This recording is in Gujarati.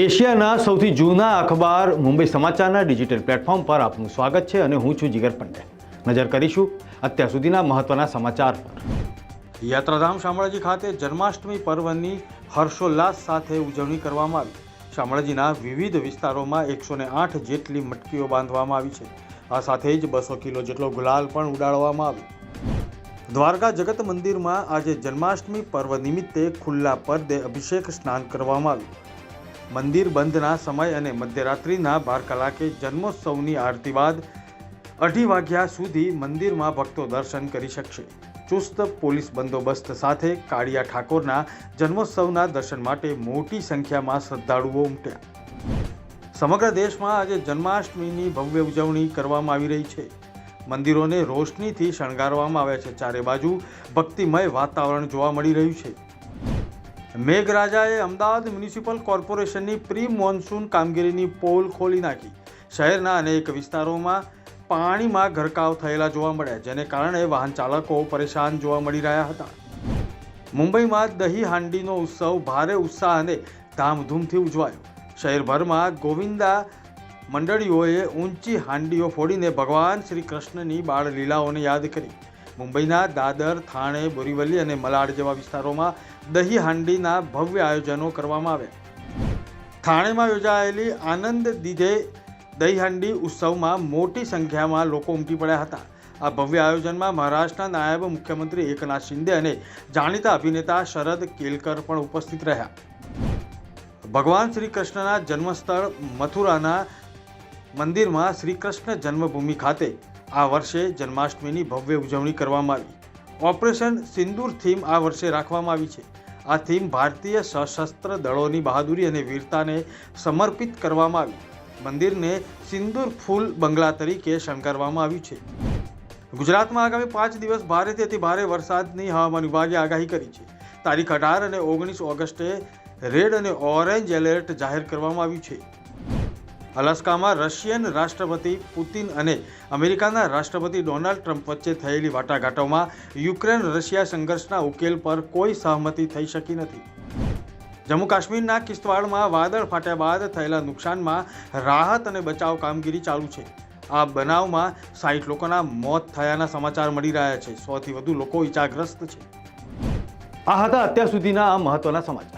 એશિયાના સૌથી જૂના અખબાર મુંબઈ સમાચારના ડિજિટલ પ્લેટફોર્મ પર આપનું સ્વાગત છે અને હું છું જીગર પંડે નજર કરીશું અત્યાર સુધીના મહત્વના સમાચાર પર. યાત્રાધામ શામળાજી ખાતે જન્માષ્ટમી પર્વની હર્ષોલ્લાસ સાથે ઉજવણી કરવામાં આવી. શામળાજીના વિવિધ વિસ્તારોમાં એકસો આઠ જેટલી મટકીઓ બાંધવામાં આવી છે. આ સાથે જ બસો કિલો જેટલો ગુલાલ પણ ઉડાડવામાં આવ્યો. દ્વારકા જગત મંદિરમાં આજે જન્માષ્ટમી પર્વ નિમિત્તે ખુલ્લા પદે અભિષેક સ્નાન કરવામાં આવ્યું. મંદિર બંધના સમય અને મધ્યરાત્રિના બાર કલાકે જન્મોત્સવની આરતી બાદ અઢી વાગ્યા સુધી મંદિરમાં ભક્તો દર્શન કરી શકશે. ચુસ્ત પોલીસ બંદોબસ્ત સાથે કાળિયા ઠાકોરના જન્મોત્સવના દર્શન માટે મોટી સંખ્યામાં શ્રદ્ધાળુઓ ઉમટ્યા. સમગ્ર દેશમાં આજે જન્માષ્ટમીની ભવ્ય ઉજવણી કરવામાં આવી રહી છે. મંદિરોને રોશનીથી શણગારવામાં આવ્યા છે. ચારે બાજુ ભક્તિમય વાતાવરણ જોવા મળી રહ્યું છે. મેઘરાજાએ અમદાવાદ મ્યુનિસિપલ કોર્પોરેશનની પ્રી મોન્સૂન કામગીરીની પોલ ખોલી નાખી. શહેરના અનેક વિસ્તારોમાં પાણીમાં ગરકાવ થયેલા જોવા મળ્યા, જેને કારણે વાહન ચાલકો પરેશાન જોવા મળી રહ્યા હતા. મુંબઈમાં દહીં હાંડીનો ઉત્સવ ભારે ઉત્સાહ અને ધામધૂમથી ઉજવાયો. શહેરભરમાં ગોવિંદા મંડળીઓએ ઊંચી હાંડીઓ ફોડીને ભગવાન શ્રી કૃષ્ણની બાળ લીલાઓને યાદ કરી. મુંબઈના દાદર, થાણે, બોરીવલી અને મલાડ જેવા વિસ્તારોમાં દહીં હાંડીના ભવ્ય આયોજનો કરવામાં આવ્યા. થાણેમાં યોજાયેલી આનંદ દીધે દહીં હાંડી ઉત્સવમાં મોટી સંખ્યામાં લોકો ઉમટી પડ્યા હતા. આ ભવ્ય આયોજનમાં મહારાષ્ટ્રના નાયબ મુખ્યમંત્રી એકનાથ શિંદે અને જાણીતા અભિનેતા શરદ કેલકર પણ ઉપસ્થિત રહ્યા. ભગવાન શ્રી કૃષ્ણના જન્મસ્થળ મથુરાના મંદિરમાં શ્રી કૃષ્ણ જન્મભૂમિ ખાતે આ વર્ષે જન્માષ્ટમીની ભવ્ય ઉજવણી કરવામાં આવી. ઓપરેશન સિંદૂર થીમ આ વર્ષે રાખવામાં આવી છે. આ થીમ ભારતીય સશસ્ત્ર દળોની બહાદુરી અને વીરતાને સમર્પિત કરવામાં આવી. મંદિરને સિંદૂર ફૂલ બંગલા તરીકે શણગારવામાં આવ્યું છે. ગુજરાતમાં આગામી પાંચ દિવસ ભારેથી અતિ ભારે વરસાદની હવામાન વિભાગે આગાહી કરી છે. તારીખ અઢાર અને ઓગણીસ ઓગસ્ટે રેડ અને ઓરેન્જ એલર્ટ જાહેર કરવામાં આવ્યું છે. અલાસ્કામાં રશિયન રાષ્ટ્રપતિ પુતિન અને અમેરિકાના રાષ્ટ્રપતિ ડોનાલ્ડ ટ્રમ્પ વચ્ચે થયેલી વાટાઘાટોમાં યુક્રેન રશિયા સંઘર્ષના ઉકેલ પર કોઈ સહમતિ થઈ શકી નથી. જમ્મુ કાશ્મીરના કિશ્તવાડમાં વાદળ ફાટ્યા બાદ થયેલા નુકસાનમાં રાહત અને બચાવ કામગીરી ચાલુ છે. આ બનાવમાં સાઠ લોકોના મોત થયાના સમાચાર મળી રહ્યા છે. સોથી વધુ લોકો ઈજાગ્રસ્ત છે. આ હતા અત્યાર સુધીના આ મહત્વના સમાચાર.